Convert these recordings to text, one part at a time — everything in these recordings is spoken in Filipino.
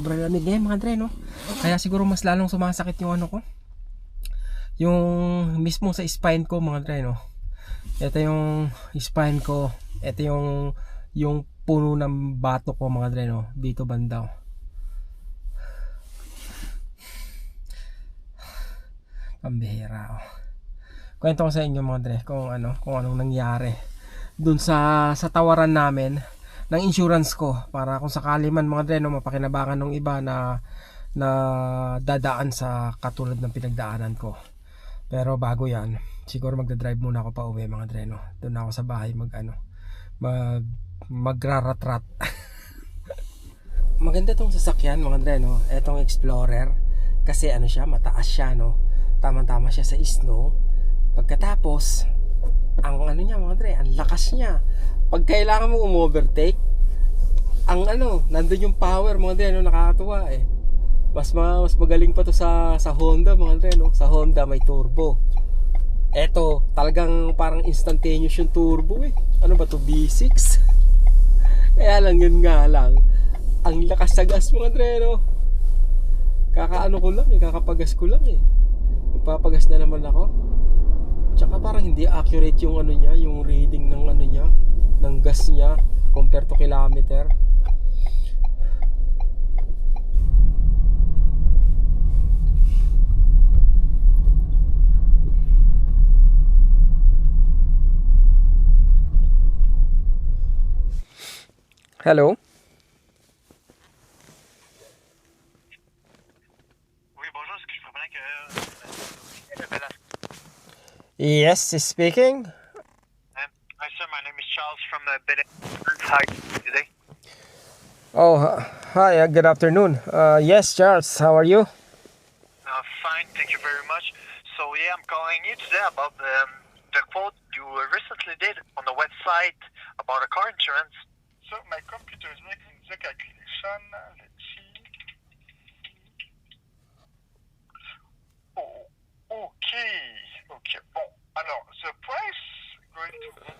Sobrang lamig ngayon mga Dre, no? Kaya siguro mas lalong sumasakit yung ano ko. Yung mismo sa spine ko mga Dre, no? Ito yung spine ko. Ito yung yung puno ng bato ko mga Dre, no? Dito banda. oh. Pambihira, oh. Kwento ko sa inyo mga Dre kung ano, kung anong nangyari dun sa sa tawaran namin ng insurance ko para kung sakali man mga Dre no, mapakinabangan ng iba na na dadaan sa katulad ng pinagdaanan ko. Pero bago 'yan, siguro magda-drive muna ako pa uwi mga Dre no. Doon ako sa bahay mag ano, mag magraratrat. Maganda tong sasakyan mga Dre no. Etong Explorer kasi ano siya, mataas siya no. Tama-tama siya sa snow. Pagkatapos, ang ano niya mga Dre, ang lakas niya. Pag kailangan mo um-overtake, ang ano, nandun yung power mga Dre, no, nakakatuwa eh. Mas, ma, mas magaling pa to sa, sa Honda mga Dre, no? Sa Honda may turbo. Eto, talagang parang instantaneous yung turbo eh. Ano ba to, B6? Kaya lang yun nga lang. Ang lakas sa gas mga Dre, no? Kakaano ko lang eh, kakapagas ko lang eh. Magpapagas na naman ako. Tsaka parang hindi accurate yung ano niya, yung reading ng ano niya, ng gas niya compared to kilometer. Hello? Oui, bonjour, est-ce que je comprends que... Uh, Yes, speaking. hi, sir, my name is Charles from the Bennett. How are today? Oh, hi, uh, good afternoon. Uh, yes, Charles, how are you? Uh, fine, thank you very much. So, yeah, I'm calling you today about um, the quote you recently did on the website about a car insurance. So, my computer is making the calculation. Let's see. Oh, okay. Okay. Bon, alors, the price going to be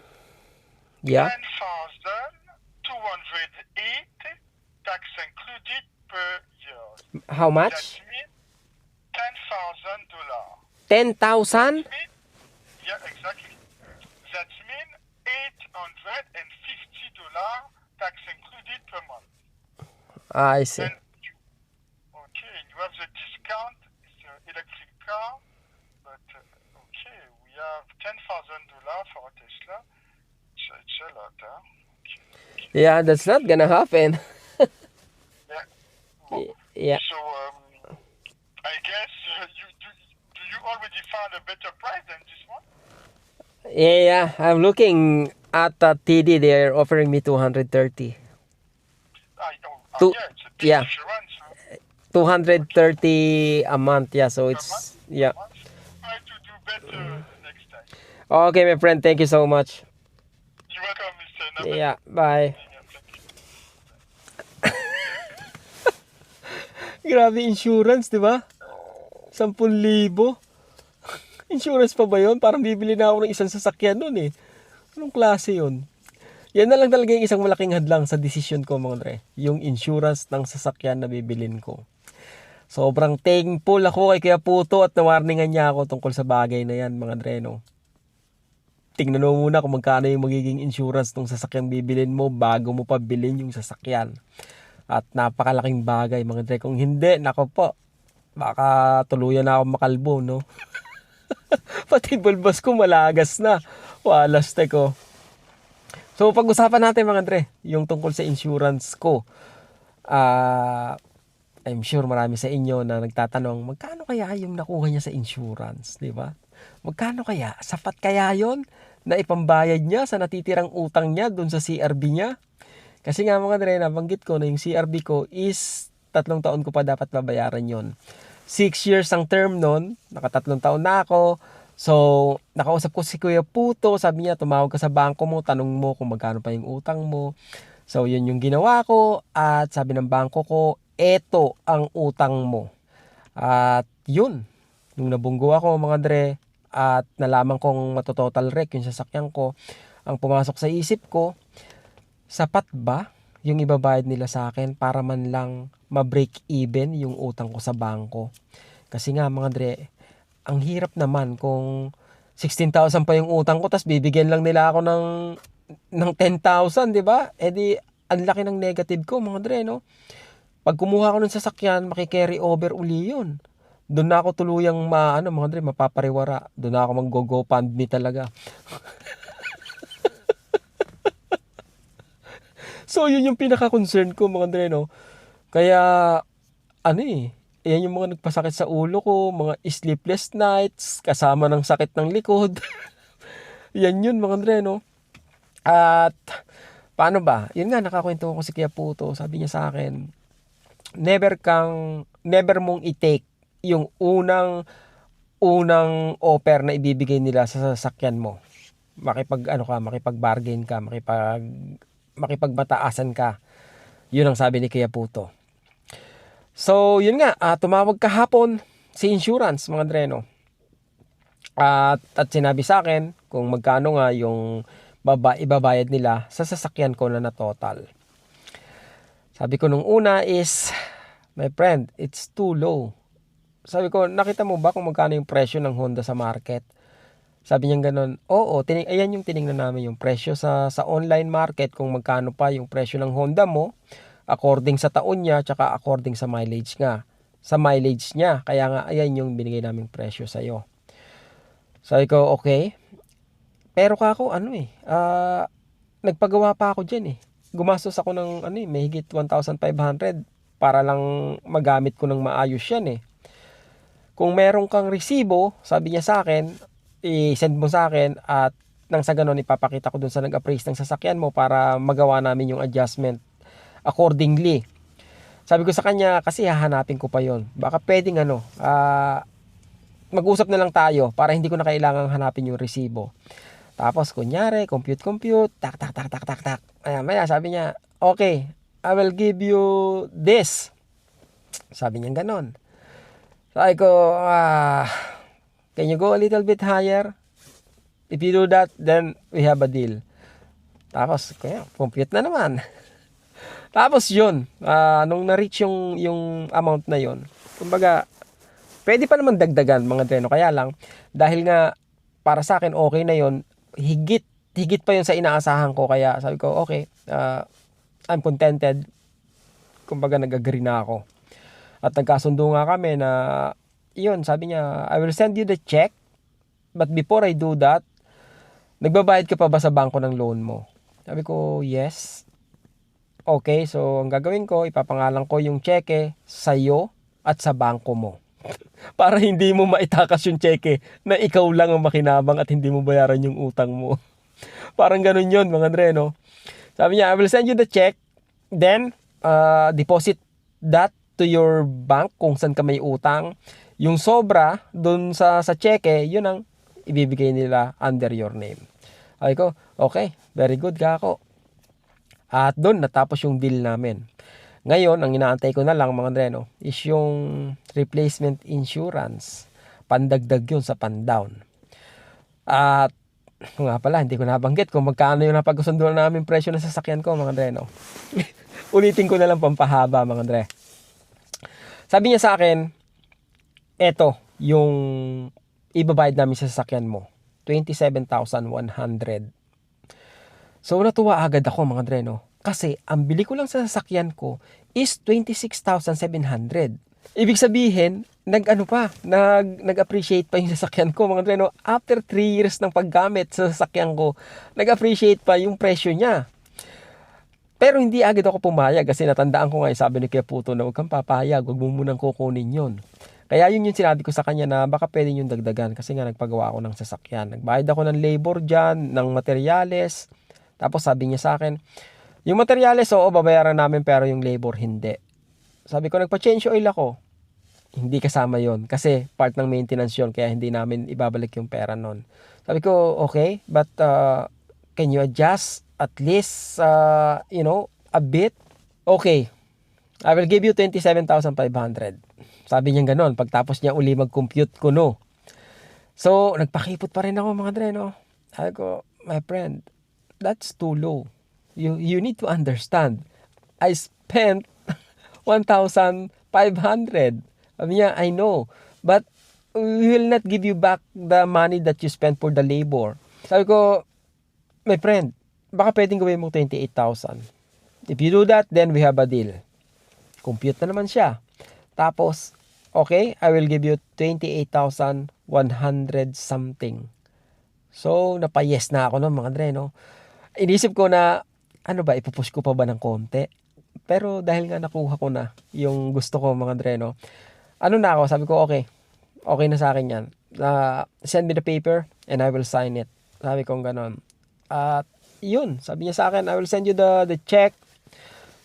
Yeah. 10,208 tax included per year. How That much? means 10,000. dollars. 10,000? Yeah, exactly. That means $850 tax included per month. I see. You, okay, you have the discount, it's an electric car, but uh, okay, we have $10,000 for a Tesla. It's, it's a lot, huh? Yeah, that's not gonna happen. Yeah. Y- Yeah. So, um, I guess uh, you do, do you already found a better price than this one? Yeah, yeah. I'm looking at the TD. They're offering me 230. Two- yeah, it's a big yeah. insurance. huh? 230 a month. Yeah, so it's yeah. To do next time. Okay, my friend. Thank you so much. You're welcome, Mr. Yeah, bye. Grabe insurance, di ba? 10,000. Insurance pa ba yun? Parang bibili na ako ng isang sasakyan nun eh. Anong klase yun? Yan na lang talaga yung isang malaking hadlang sa decision ko mga dre. Yung insurance ng sasakyan na bibilin ko. Sobrang thankful ako kay Kuya Puto at nawarningan niya ako tungkol sa bagay na yan mga dre no. Tingnan mo muna kung magkano yung magiging insurance ng sasakyang bibilin mo bago mo pa bilhin yung sasakyan. At napakalaking bagay mga dre. Kung hindi, nako po, baka tuluyan na ako makalbo, no? Pati bulbas ko malagas na. Walas ko. So, pag-usapan natin mga dre, yung tungkol sa insurance ko. Ah, I'm sure marami sa inyo na nagtatanong, magkano kaya yung nakuha niya sa insurance, di ba? Magkano kaya? Sapat kaya yon na ipambayad niya sa natitirang utang niya dun sa CRB niya? Kasi nga mga dre, nabanggit ko na yung CRB ko is tatlong taon ko pa dapat babayaran yon. Six years ang term nun, nakatatlong taon na ako. So, nakausap ko si Kuya Puto, sabi niya, tumawag ka sa bangko mo, tanong mo kung magkano pa yung utang mo. So, yun yung ginawa ko at sabi ng bangko ko, eto ang utang mo. At yun, nung nabunggo ako mga dre, at nalaman kong matototal wreck yung sasakyan ko, ang pumasok sa isip ko, sapat ba yung ibabayad nila sa akin para man lang ma-break even yung utang ko sa bangko. Kasi nga mga dre, ang hirap naman kung 16,000 pa yung utang ko tapos bibigyan lang nila ako ng ng 10,000, 'di ba? Eh di ang laki ng negative ko mga dre, no? Pag kumuha ko ng sasakyan, maki-carry over uli yun. Doon na ako tuluyang ma, ano, mga dre, mapapariwara. Doon na ako mag-go fund me talaga. so, yun yung pinaka-concern ko, mga dre, no? Kaya, ano eh, yan yung mga nagpasakit sa ulo ko, mga sleepless nights, kasama ng sakit ng likod. yan yun, mga dre, no? At, paano ba? Yun nga, nakakwento ko si Kuya Puto. Sabi niya sa akin, never kang, never mong i-take yung unang, unang offer na ibibigay nila sa sasakyan mo. Makipag, ano ka, makipag-bargain ka, makipag, makipagmataasan ka. Yun ang sabi ni Kuya Puto. So, yun nga, ah, tumawag kahapon si insurance, mga dreno. At, at sinabi sa akin kung magkano nga yung baba, ibabayad nila sa sasakyan ko na na total. Sabi ko nung una is, my friend, it's too low. Sabi ko, nakita mo ba kung magkano yung presyo ng Honda sa market? Sabi niya ganun, oo, tining, ayan yung tiningnan namin yung presyo sa, sa online market kung magkano pa yung presyo ng Honda mo according sa taon niya tsaka according sa mileage nga. Sa mileage niya, kaya nga ayan yung binigay naming presyo sa iyo. Sabi ko, okay. Pero ka ako, ano eh, ah, nagpagawa pa ako dyan eh. Gumastos ako ng, ano eh, may higit 1,500 para lang magamit ko ng maayos yan eh. Kung meron kang resibo, sabi niya sa akin, i-send mo sa akin at nang sa ganun ipapakita ko dun sa nag-appraise ng sasakyan mo para magawa namin yung adjustment accordingly. Sabi ko sa kanya, kasi hahanapin ko pa yon. Baka pwedeng ano, ah, mag-usap na lang tayo para hindi ko na kailangang hanapin yung resibo. Tapos, kunyari, compute, compute, tak, tak, tak, tak, tak, tak. Ayan, maya, sabi niya, okay, I will give you this. Sabi niya ganon. Sabi ko, ah, can you go a little bit higher? If you do that, then we have a deal. Tapos, kaya, compute na naman. Tapos yun, ah, nung na-reach yung, yung amount na yun, kumbaga, pwede pa naman dagdagan mga dreno. Kaya lang, dahil nga, para sa akin, okay na yun, higit, higit pa yun sa inaasahan ko. Kaya sabi ko, okay, ah, I'm contented. Kumbaga, nag-agree na ako. At nagkasundo nga kami na, yun, sabi niya, I will send you the check, but before I do that, nagbabayad ka pa ba sa bangko ng loan mo? Sabi ko, yes. Okay, so ang gagawin ko, ipapangalan ko yung cheque sa iyo at sa bangko mo. Para hindi mo maitakas yung cheque na ikaw lang ang makinabang at hindi mo bayaran yung utang mo. Parang ganun yun, mga Andre, no? Sabi niya, I will send you the check, then uh, deposit that to your bank kung saan ka may utang. Yung sobra dun sa, sa cheque, yun ang ibibigay nila under your name. Ay ko, okay, very good ka ako. At doon natapos yung deal namin. Ngayon, ang inaantay ko na lang mga dreno is yung replacement insurance. Pandagdag yun sa pandown. At nga pala, hindi ko nabanggit kung magkano yung napagkasunduan namin presyo ng sasakyan ko mga dreno. Ulitin ko na lang pampahaba mga dre. Sabi niya sa akin, eto yung ibabayad namin sa sasakyan mo. 27,100. So natuwa agad ako mga dre no. Kasi ang bili ko lang sa sasakyan ko is 26,700. Ibig sabihin, nag ano pa, nag nag-appreciate pa yung sasakyan ko mga dre no. After 3 years ng paggamit sa sasakyan ko, nag-appreciate pa yung presyo niya. Pero hindi agad ako pumayag kasi natandaan ko nga yung sabi ni Kuya Puto na huwag kang papayag, huwag mo munang kukunin yon. Kaya yun yung sinabi ko sa kanya na baka pwede yung dagdagan kasi nga nagpagawa ako ng sasakyan. Nagbayad ako ng labor dyan, ng materyales. Tapos sabi niya sa akin, yung materyales, oo, babayaran namin pero yung labor hindi. Sabi ko, nagpa-change oil ako. Hindi kasama yon kasi part ng maintenance yon kaya hindi namin ibabalik yung pera nun. Sabi ko, okay, but uh, can you adjust at least, uh, you know, a bit? Okay, I will give you 27,500. Sabi niya ganon, pagtapos niya uli mag-compute ko, no. So, nagpakipot pa rin ako mga dre, no. Sabi ko, my friend, that's too low. You, you need to understand. I spent 1,500. Sabi niya, I know. But we will not give you back the money that you spent for the labor. Sabi ko, my friend, baka pwedeng gawin mo 28,000. If you do that, then we have a deal. Compute na naman siya. Tapos, okay, I will give you 28,100 something. So, napayes na ako no, mga Andre, no? Inisip ko na, ano ba, ipupush ko pa ba ng konti? Pero dahil nga nakuha ko na yung gusto ko, mga Andre, no? Ano na ako, sabi ko, okay, okay na sa akin yan. Uh, send me the paper and I will sign it. Sabi ko ganon. At yun, sabi niya sa akin, I will send you the, the check.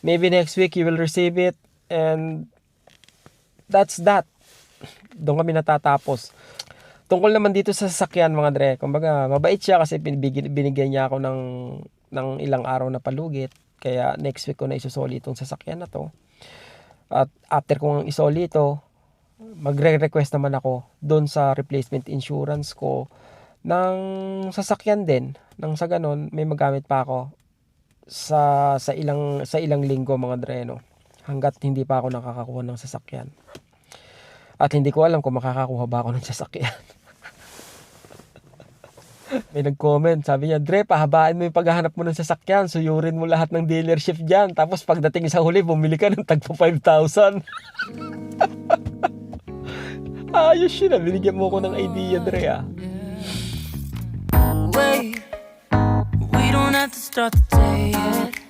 Maybe next week you will receive it. And that's that. Doon kami natatapos. Tungkol naman dito sa sasakyan mga dre. Kumbaga, mabait siya kasi binigyan niya ako ng, ng ilang araw na palugit. Kaya next week ko na isusoli itong sasakyan na to. At after kong isoli ito, magre-request naman ako doon sa replacement insurance ko ng sasakyan din. Nang sa ganun, may magamit pa ako sa sa ilang sa ilang linggo mga dreno hanggat hindi pa ako nakakakuha ng sasakyan. At hindi ko alam kung makakakuha ba ako ng sasakyan. May nag-comment, sabi niya, Dre, pahabaan mo yung paghahanap mo ng sasakyan, suyurin mo lahat ng dealership dyan, tapos pagdating sa huli, bumili ka ng tagpo 5,000. Ayos yun ah, binigyan mo ko ng idea, Dre ah. Wait, we don't have to start the day yet.